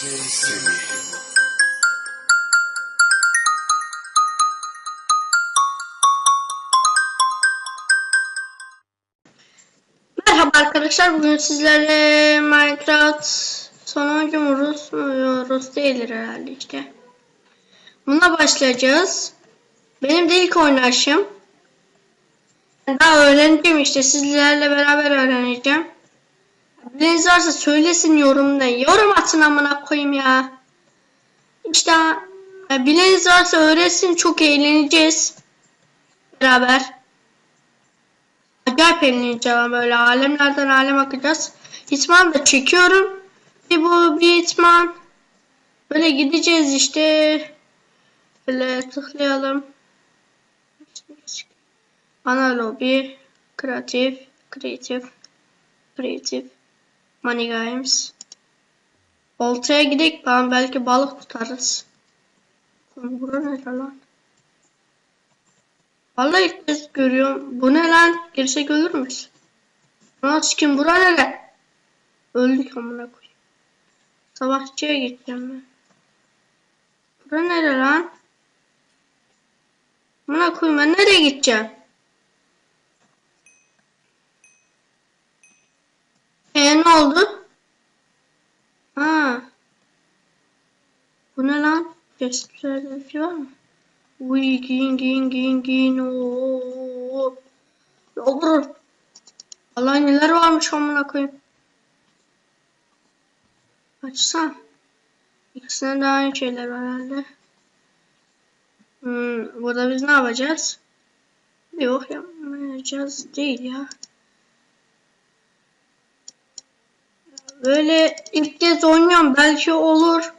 Seni. Merhaba arkadaşlar. Bugün sizlerle Minecraft sonuncu mu Rus mu? Rus değildir herhalde işte. Buna başlayacağız. Benim de ilk oynayışım. Daha öğreneceğim işte. Sizlerle beraber öğreneceğim. Bileniz varsa söylesin yorumda. Yorum atın amına koyayım ya. İşte e, bileniz varsa öğretsin. Çok eğleneceğiz. Beraber. Acayip eğleneceğim böyle alemlerden alem akacağız. Hitman da çekiyorum. Bir bu bir hitman. Böyle gideceğiz işte. Böyle tıklayalım. Ana lobby. Kreatif. Kreatif. Kreatif. Money Games. Oltaya gidelim ben belki balık tutarız. Lan Bura ne lan? Vallahi ilk kez görüyorum. Bu ne lan? Girsek ölür müyüz? Nasıl kim? Bura ne lan? Öldük amına koyayım. Savaşçıya gideceğim ben. Bura nere lan? Amına koyayım ben nereye gideceğim? E ne oldu? Ha. Bu ne lan? Chestlerde bir şey var mı? Uy giyin giyin giyin giyin ooo. Olur. Allah neler varmış amına koyayım. Açsam. İkisinde de aynı şeyler var herhalde. Hmm, burada biz ne yapacağız? Yok yapmayacağız değil ya. Böyle ilk kez oynuyorum belki olur.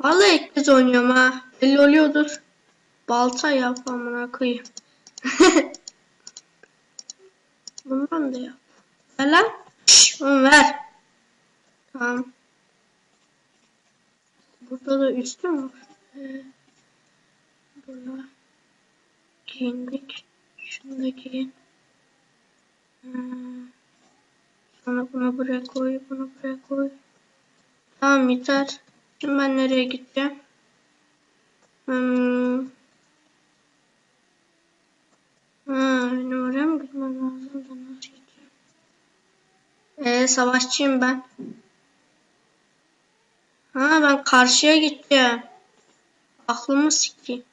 Vallahi ilk kez oynuyorum ha. Belli oluyordur. Balta yap amına koyayım. Bundan da yap. Ver lan. Şş, onu ver. Tamam. Burada da üstü mü var? Ee, burada. Giyindik. Şunu. Hmm. Sonra bunu buraya koy. Bunu buraya koy. Tamam yeter. Şimdi ben nereye gideceğim? Hmm. Ha, benim oraya mı gitmem lazım da nasıl gideceğim? Ee, savaşçıyım ben. Ha ben karşıya gideceğim. Aklımı sikeyim.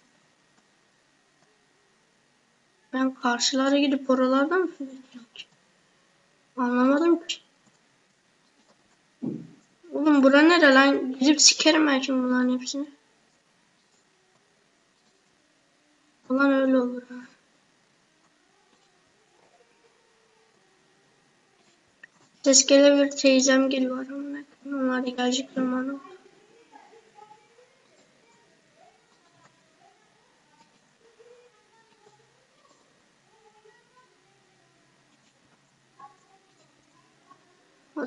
Ben karşılara gidip oralardan mı ki? Anlamadım ki. Oğlum bura nere lan? Gidip sikerim ben şimdi bunların hepsini. Ulan öyle olur ha. Ses gelebilir teyzem gel var onlar. Onlar da gelecek zamanı.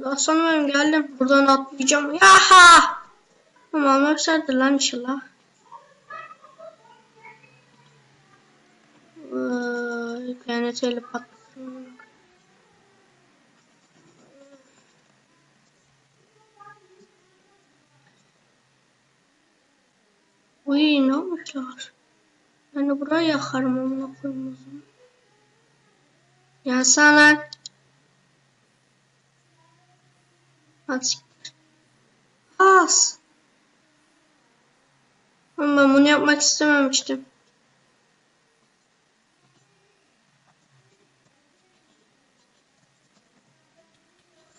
Aslanım benim geldim. Buradan atlayacağım. Yaha! Ama almışlardır lan inşallah. Vay, TNT'li patlasın. Uy ne olmuşlar? Ben de burayı yakarım amına koyayım o zaman. Yansana lan. Hadi siktir. As. Ama ben bunu yapmak istememiştim.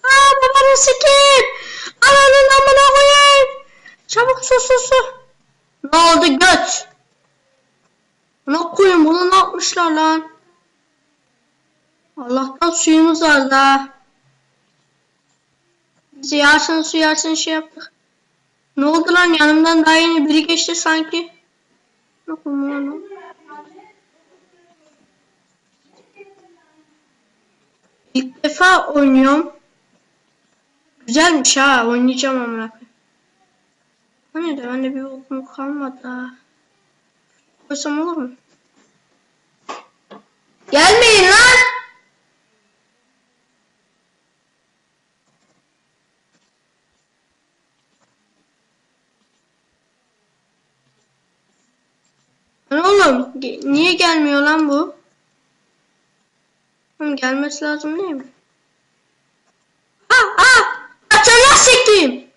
Aa babanı sikeyim. Ananın amına koyayım. Çabuk su su su. Ne oldu göt? Ne koyayım bunu ne yapmışlar lan? Allah'tan suyumuz var da. Biz yarsın su yarsın şey yaptık. Ne oldu lan yanımdan daha yeni biri geçti sanki. Ne koyayım lan? İlk defa oynuyorum. Güzelmiş ha oynayacağım amına koyayım. Hani de bende bir okum kalmadı ha. Koysam olur mu? Gelmeyin lan! oğlum? Niye gelmiyor lan bu? Oğlum gelmesi lazım değil mi? Ah ah! Atana sekeyim!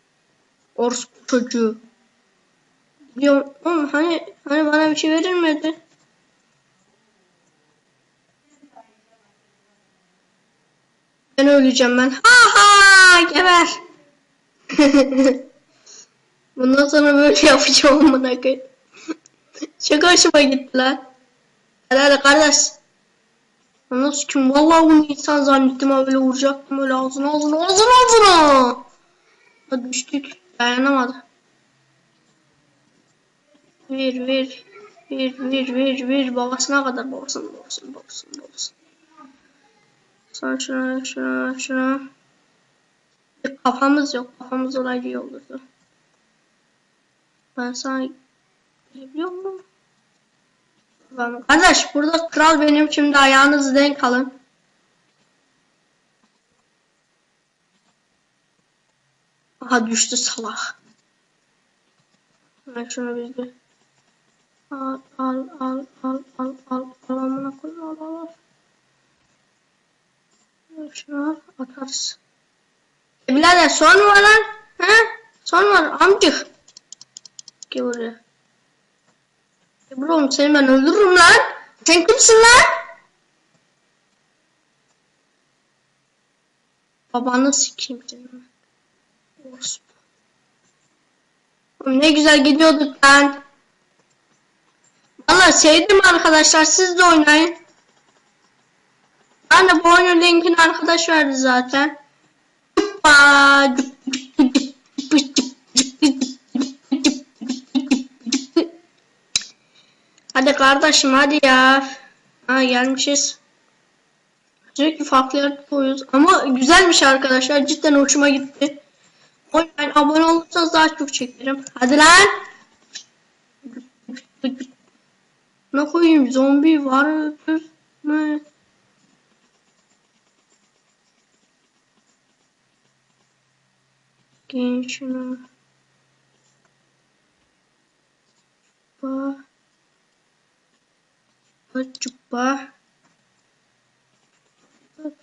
Orospu çocuğu. Diyorum oğlum hani hani bana bir şey verilmedi. Ben öleceğim ben. Ha ha geber. Bundan sonra böyle yapacağım amına koyayım. Çok hoşuma gitti lan. Hadi hadi kardeş. Nasıl kim? Vallahi bunu insan zannettim ha böyle vuracaktım öyle ağzına ağzına ağzına ağzına. Hadi düştük. Dayanamadı. Ver ver. Ver ver ver ver. Babasına kadar babasına babasına babasına babasına. Sonra şuna şuna şuna. Kafamız yok. Kafamız olaydı iyi olurdu. Ben sana Biliyor musun? Kardeş burada kral benim şimdi ayağınızı denk alın. Aha düştü salak. Ben şunu bir de al al al al al al al amına koy al al al. Şunu al atarız. E birader son var lan? He? Son var amcık. Gel buraya. Bro seni ben öldürürüm lan. Sen kimsin lan? Babanı sikeyim. Oğlum Ne güzel gidiyorduk lan. Valla sevdim arkadaşlar siz de oynayın. Ben bu oyunun linkini arkadaş verdi zaten. Hoppa. Hadi kardeşim hadi ya. Ha gelmişiz. Sürekli farklı yer koyuyoruz. Ama güzelmiş arkadaşlar. Cidden hoşuma gitti. O yüzden abone olursanız daha çok çekerim. Hadi lan. Ne koyayım? Zombi var mı? Giyin şunu. Bak. Cuppa.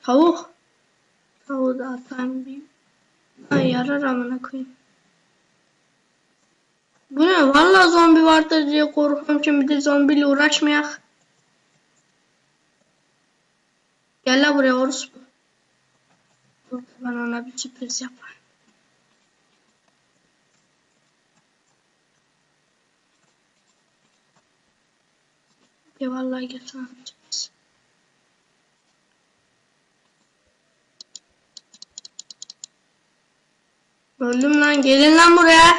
Tavuk. Tavuğu da atayım bir. Ay yarar amına koyayım. Bu ne? Vallahi zombi vardır diye korkuyorum şimdi bir de zombiyle uğraşmayak. Gel la buraya orospu. Ben ona bir sürpriz yaparım. Ya vallahi sürpriz. Öldüm lan gelin lan buraya.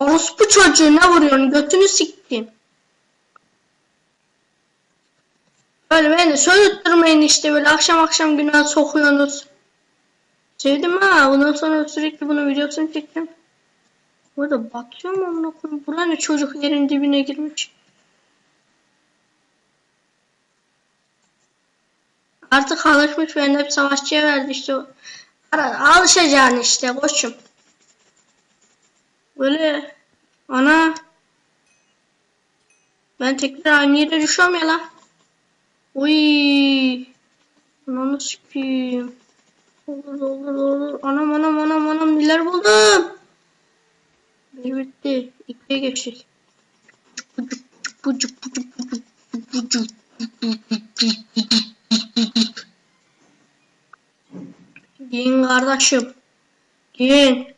Orospu çocuğu ne vuruyorsun götünü siktim. Böyle beni söylüttürmeyin işte böyle akşam akşam günah sokuyorsunuz. Sevdim ha bundan sonra sürekli bunun videosunu çekeceğim. Burada batıyor mu amına koyayım? Bura ne çocuk yerin dibine girmiş. Artık alışmış beni hep savaşçıya verdi işte. Alışacaksın işte koçum. Böyle ana ben tekrar aynı yere düşüyorum ya la. Uy. Ananı sikeyim. Olur olur olur. Anam anam anam anam neler buldum. Bir bitti. İkiye geçtik. Giyin kardeşim. Giyin.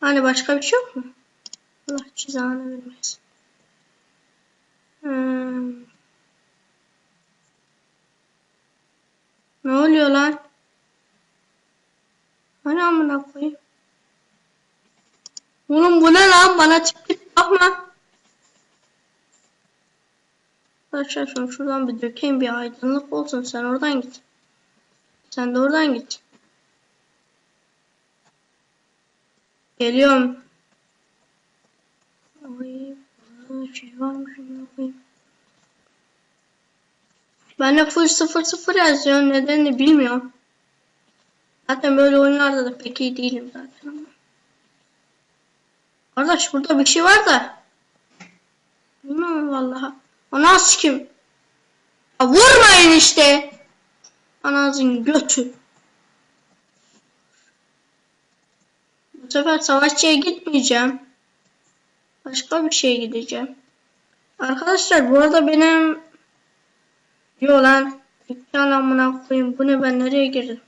Hani başka bir şey yok mu? Allah cezanı vermesin. Hmm. Ne oluyor lan? Hani amına koyayım? Oğlum bu ne lan? Bana tip tip bakma. Arkadaşlar şunu şuradan bir dökeyim bir aydınlık olsun. Sen oradan git. Sen de oradan git. Geliyorum. Şey. Ben de full 0-0 yazıyorum. Nedenini bilmiyorum. Zaten böyle oyunlarda da pek iyi değilim zaten ama. Kardeş burada bir şey var da. Bilmiyorum vallahi. Ana sikim. Ya vurmayın işte. Anasın götü. Bu sefer savaşçıya gitmeyeceğim. Başka bir şeye gideceğim. Arkadaşlar bu arada benim Yo lan dükkan amına koyayım bu ne ben nereye girdim?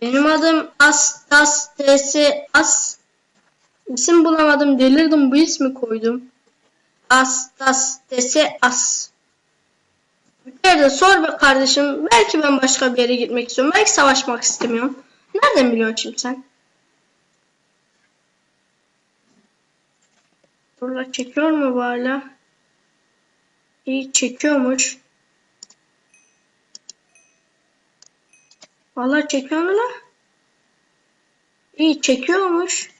Benim adım As Das DS As İsim bulamadım delirdim bu ismi koydum. As Das DS As Bir kere de sor be kardeşim belki ben başka bir yere gitmek istiyorum belki savaşmak istemiyorum. Nereden biliyorsun şimdi sen? Burada çekiyor mu hala? İyi çekiyormuş. Vallahi çekiyor mu lan? İyi çekiyormuş.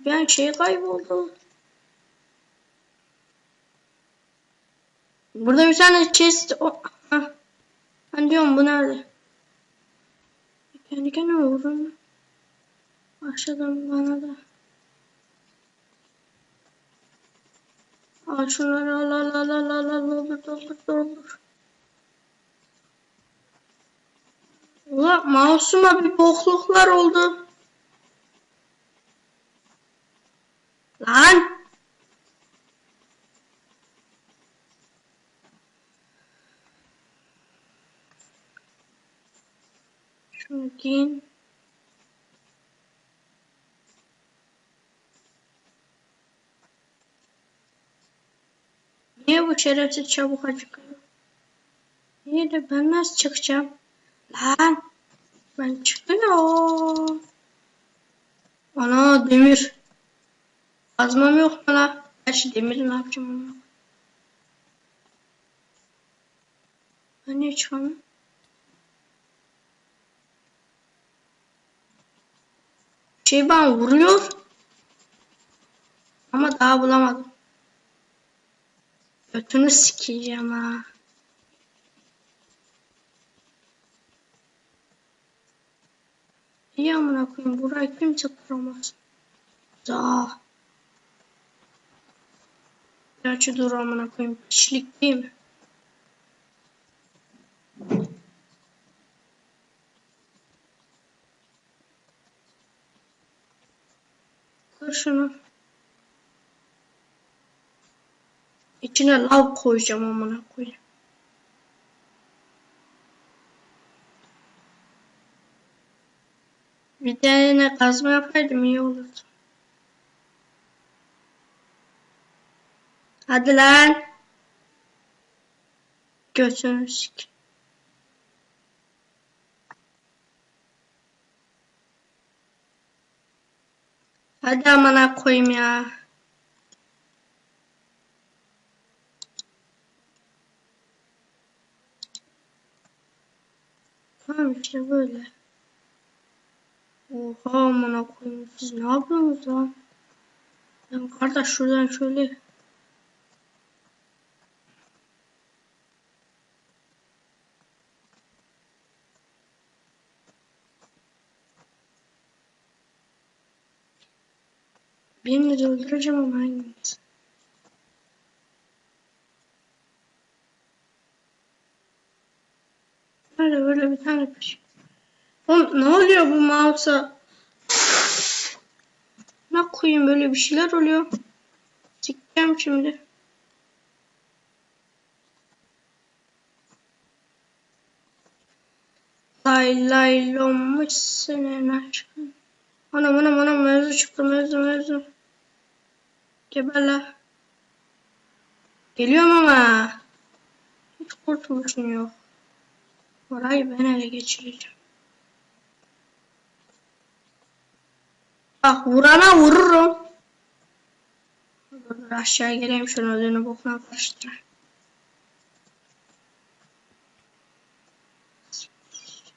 Ben şey kayboldu. Burada bir tane chest o Hah. Ben diyorum bu nerede? Kendi kendime vurdum. Başladım bana da. Al şunları al al al al al al doldur doldur doldur. Ulan mouse'uma bir bokluklar oldu. Lan. Şunu giyin. Niye bu şerefsiz çabuk acıkıyor? Niye de ben nasıl çıkacağım? Lan ben çıkıyorum. Ana demir. Kazmam yok mu la? Gerçi demiri ne yapacağım? Ben niye çıkamıyorum? Şey bana vuruyor. Ama daha bulamadım. Götünü sikeceğim ha. İyi amına koyayım burayı kimse kuramaz. Za. Gerçi dur amına koyayım piçlik değil mi? Kır şunu. İçine lav koyacağım amına koyayım. Bir tane kazma yapaydım iyi olurdu. Hadi lan. Götünü sik. Hadi amına koyayım ya. Tamam işte böyle. Oha amına koyayım siz ne yapıyorsunuz lan? Ben kardeş şuradan şöyle Birini de öldüreceğim ama hangisi? Nerede böyle bir tane peş. Oğlum ne oluyor bu mouse'a? Ne koyayım böyle bir şeyler oluyor. Sikeceğim şimdi. Lay lay lommuş senin aşkın. Anam anam anam mevzu çıktı mevzu mevzu. Geber la. Geliyorum ama. Hiç kurtuluşum yok. Orayı ben ele geçireceğim. Bak vurana vururum. Dur, dur aşağı geleyim şunu ödünü bokuna karıştır.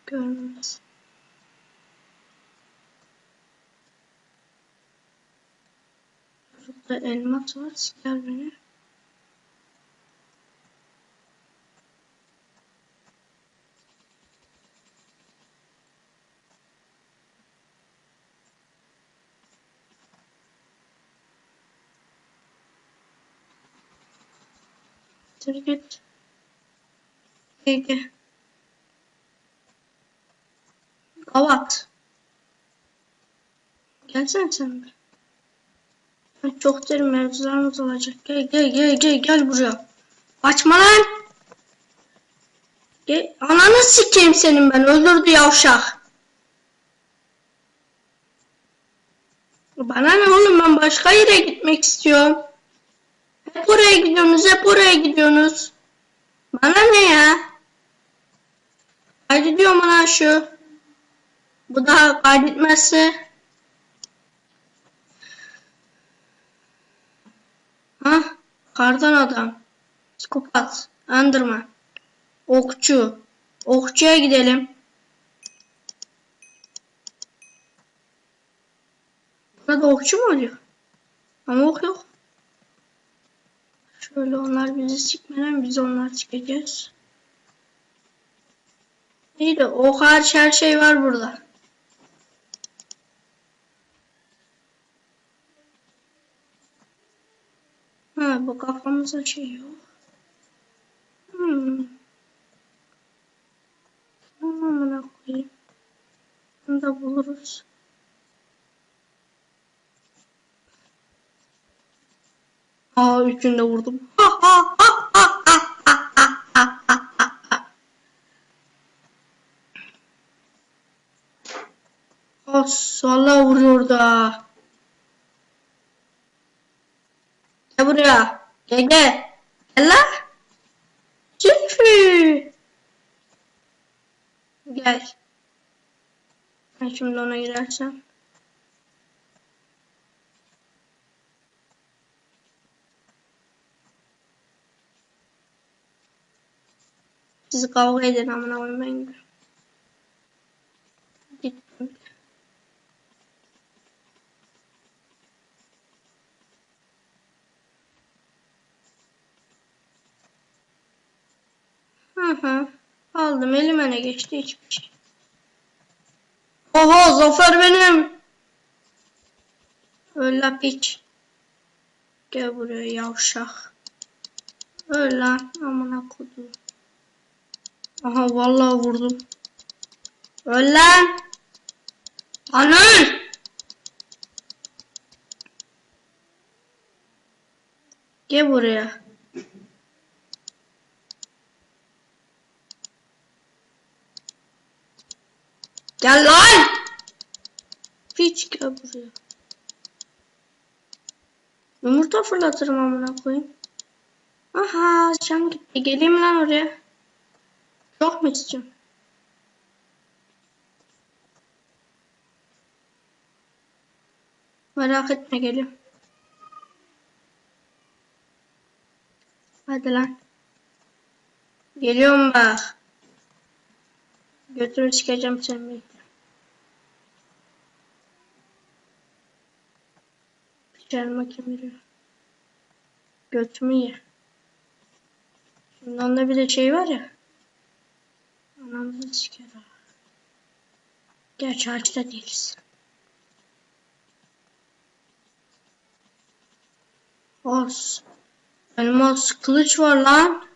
Görmez. Burada elmas var siker beni. Siktir git. Gel. Kavat. Gelsene sen bir. Çok derin mevzularımız olacak. Gel gel gel gel gel buraya. Açma lan. Gel. Ananı sikeyim senin ben. Öldürdü yavşak. Bana ne oğlum ben başka yere gitmek istiyorum. Hep oraya gidiyorsunuz, hep oraya gidiyorsunuz. Bana ne ya? Hadi diyorum bana şu. Bu da kaydetmezse. Ha? Kardan adam. Psikopat. Andırma. Okçu. Okçuya gidelim. Burada okçu mu oluyor? Ama ok yok. Şöyle onlar bizi sikmeden biz onlar çıkacağız. İyi de ok hariç her şey var burada. kafamıza şey yok. Hmm. Anlamına koyayım. Bunu da buluruz. Aa üçünü de vurdum. Sala vuruyor da. Gel buraya. Gel gel. Lan. Zülfü. Gel. Ben şimdi ona girersem. Siz kavga edin amına koyayım Hı. Aldım elime ne geçti hiçbir şey. Oha zafer benim. Öyle piç. Gel buraya yavşak. Öl lan amına kodum. Aha vallahi vurdum. Öl lan. Lan öl. Gel buraya. Gel lan. Piç gel buraya. Yumurta fırlatırım amına koyayım. Aha can gitti. Geleyim lan oraya. Çok mu istiyorsun? Merak etme geliyorum. Hadi lan. Geliyorum bak. Götümü sikeceğim seni. Bıçağıma kemiriyor. Götümü ye. Şimdi onda bir de şey var ya. Anamızı siker ha. Gerçi ağaçta değiliz. Os. Elmas kılıç var lan.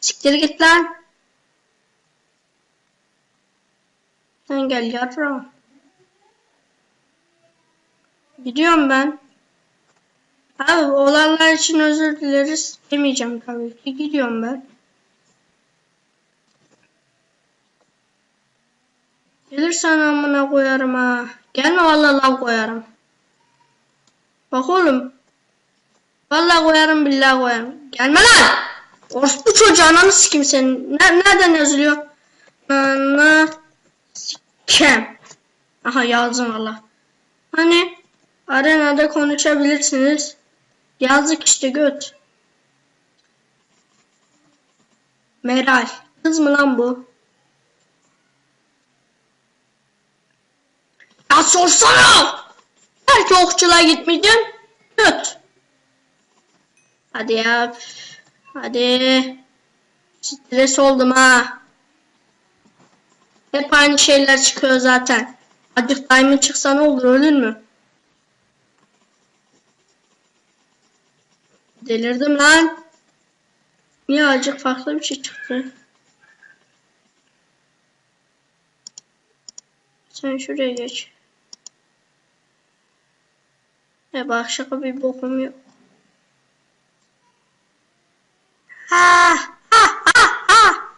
Siktir git lan. Sen gel yarram. Gidiyorum ben. Abi olanlar için özür dileriz. Demeyeceğim tabii ki. Gidiyorum ben. Gelirsen amına koyarım ha. Gelme vallahi lav koyarım. Bak oğlum. Vallahi koyarım billahi koyarım. Gelme lan. Orospu çocuğu ananı sikim senin. Ne, nereden yazılıyor? Ana sikem. Aha yazdım valla. Hani arenada konuşabilirsiniz. Yazdık işte göt. Meral. Kız mı lan bu? Ya sorsana! Belki okçuluğa gitmeyeceğim. Göt. Hadi ya. Hadi. Stres oldum ha. Hep aynı şeyler çıkıyor zaten. Hadi diamond çıksa ne olur ölür mü? Delirdim lan. Niye acık farklı bir şey çıktı? Sen şuraya geç. E bak şaka bir bokum yok. Ha ha ha ha.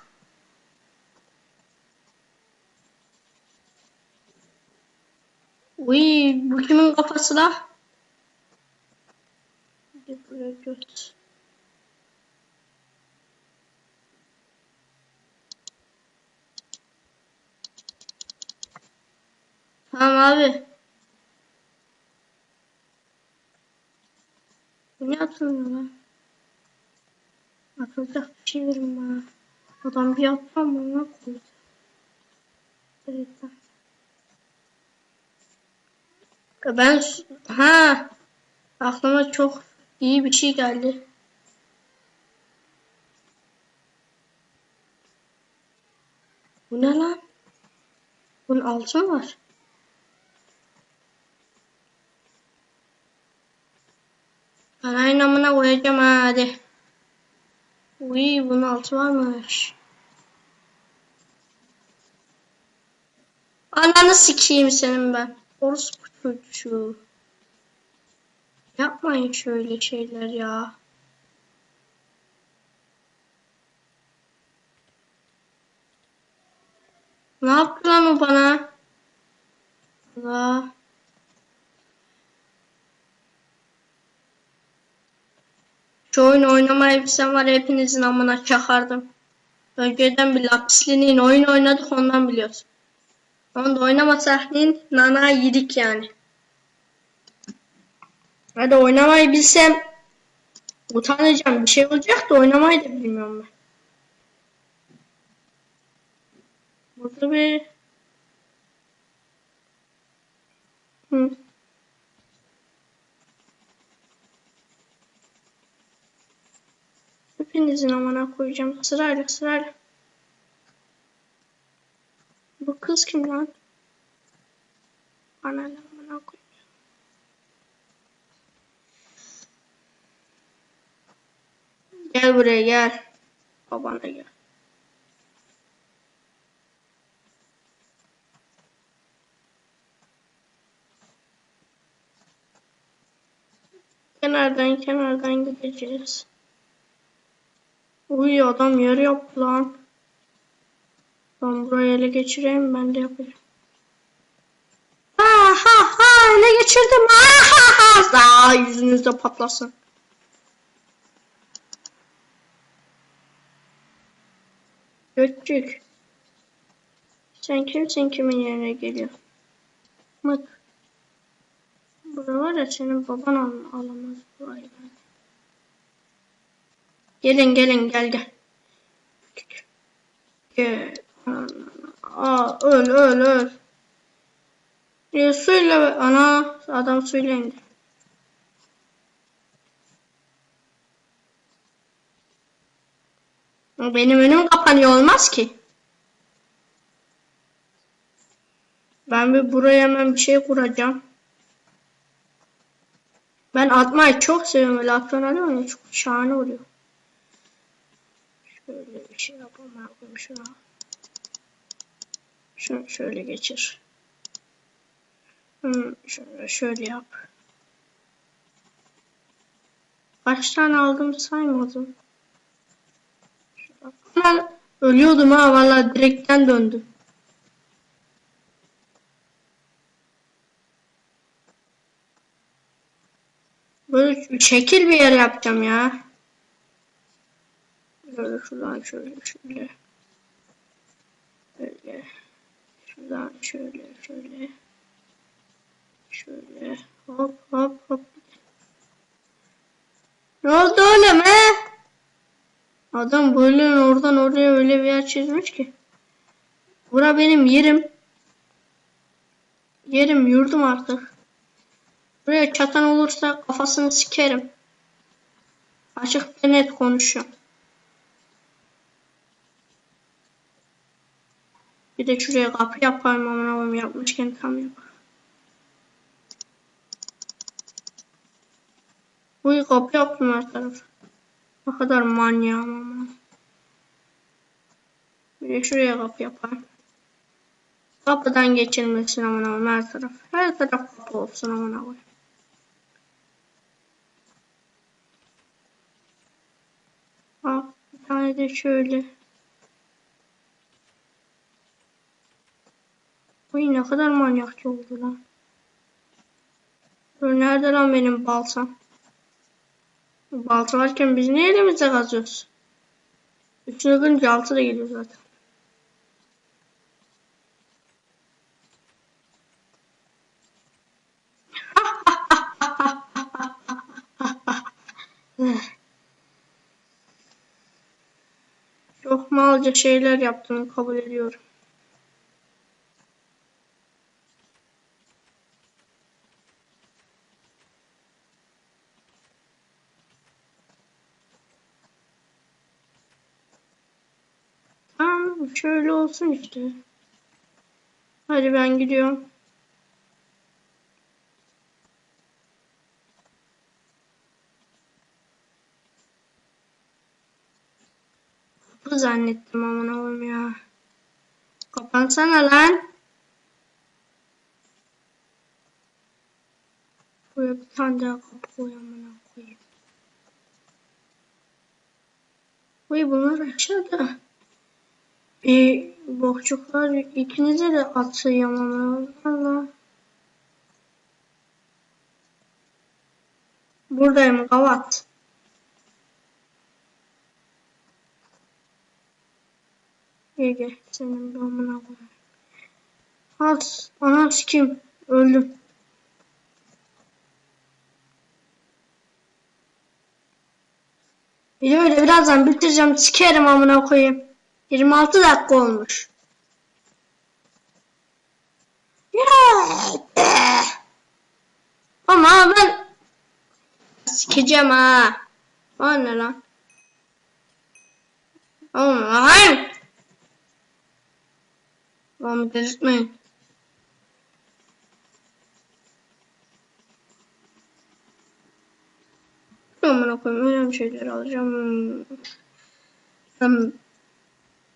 Uy bu kimin kafası la? Buraya göt. Tamam abi. Ne atılmıyor lan? Atılacak bir şey verin bana. Adam bir attı ama ona koydu. Evet. Ben ha aklıma çok iyi bir şey geldi. Bu ne lan? Bunun altı var? Ben aynı amına koyacağım ha hadi. Uy bunun altı varmış. Ananı sikeyim senin ben. Orospu çocuğu. Yapmayın şöyle şeyler ya. Ne yaptı lan o bana? Allah. Şu oyun oynamayı bilsem var hepinizin amına çakardım. Önceden bir lapislinin oyun oynadık ondan biliyoruz. Onu da oynamasak nana yedik yani. Hadi oynamayı bilsem utanacağım bir şey olacak da oynamayı da bilmiyorum ben. Burada bir Hı. Hepinizin amına koyacağım sırayla sırayla. Bu kız kim lan? Bana ne amına koy. Gel buraya gel. Baban da gel. Kenardan kenardan gideceğiz. Uy adam yer yaptı lan. Ben burayı ele geçireyim ben de yapacağım. Ha ha ha ele geçirdim. Ha ha ha. Aa, yüzünüzde patlasın. Göçük. Sen kimsin kimin yerine geliyor? Mık. Bura var ya senin baban al alamaz burayı. Gelin gelin gel gel. Gel. Aa öl öl öl. E, suyla ana adam suyla indi. Benim önüm kapanıyor olmaz ki. Ben bir buraya hemen bir şey kuracağım. Ben atmayı çok seviyorum. Öyle atlan alıyorum ya çok şahane oluyor. Şöyle bir şey yapalım. Yapayım şuna. Şunu şöyle geçir. Hmm, şöyle, şöyle yap. Kaç tane aldım saymadım. Ama ölüyordum ha valla direkten döndüm. Böyle şekil bir yer yapacağım ya. Böyle şuradan şöyle şöyle. Böyle. Şuradan şöyle şöyle. Şöyle. Hop hop hop. Ne oldu oğlum he? Adam böyle oradan oraya öyle bir yer çizmiş ki. Bura benim yerim. Yerim yurdum artık. Buraya çatan olursa kafasını sikerim. Açık ve net konuşuyorum. Bir de şuraya kapı yapayım amına koyayım yapmışken tam yap. Bu kapı yaptım her taraf. Ne kadar manyağım ama. Bir de şuraya kapı yapayım. Kapıdan geçilmesin aman aman her taraf. Her taraf kapı olsun aman aman. Bak bir tane de şöyle. Uy ne kadar manyakça oldu lan. Nerede lan benim baltam? Balta varken biz niye elimizde kazıyoruz? Üstüne kırınca altı da geliyor zaten. Çok malca şeyler yaptığını kabul ediyorum. Tamam şöyle olsun işte. Hadi ben gidiyorum. Kapı zannettim aman oğlum ya. Kapansana lan. Buraya bir tane daha kapı koy amına koyayım. Uy bunlar aşağıda. Bir bohçuklar ikinize de atayım ama Allah. Buradayım kavat. Gel senin damına koy. Has, ana kim? Öldüm. Videoyu da birazdan bitireceğim. Sikerim amına koyayım. 26 dakika olmuş. Ama ben sikeceğim ha. O ne lan? Lan. Oğlum delirtmeyin. Amına koyayım önemli şeyler alacağım. Hmm.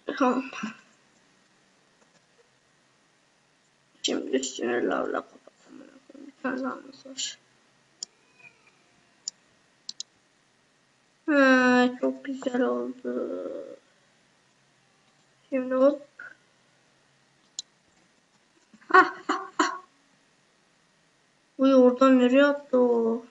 Tamam. Şimdi üstüne lavla kapatalım. Bir tane lavımız var. Ha, çok güzel oldu. Şimdi hop. Ha, ha, ha. Uy oradan nereye attı o?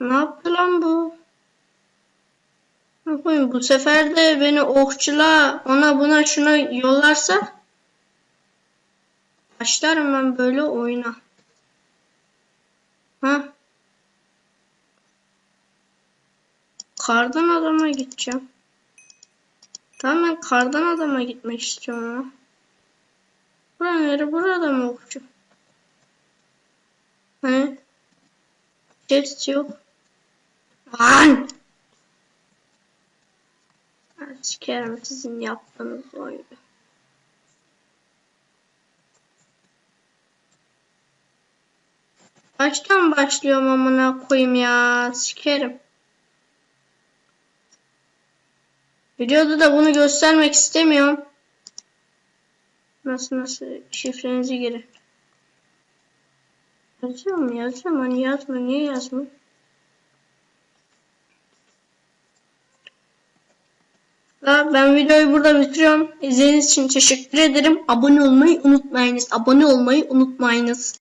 Ne yaptı lan bu? Ne bu sefer de beni okçula ona buna şuna yollarsa başlarım ben böyle oyuna. Ha? Kardan adama gideceğim. Tamam ben kardan adama gitmek istiyorum ha. Bura nere? Burada mı okçu? Hani? Chest yok. Lan! Ben sikerim sizin yaptığınız oyunu. Baştan başlıyorum amına koyayım ya. Sikerim. Videoda da bunu göstermek istemiyorum. Nasıl nasıl şifrenizi girin. Yazıyor mu? Yazıyor mu? Hani yazma. Niye yazmıyor? Ben videoyu burada bitiriyorum. İzlediğiniz için teşekkür ederim. Abone olmayı unutmayınız. Abone olmayı unutmayınız.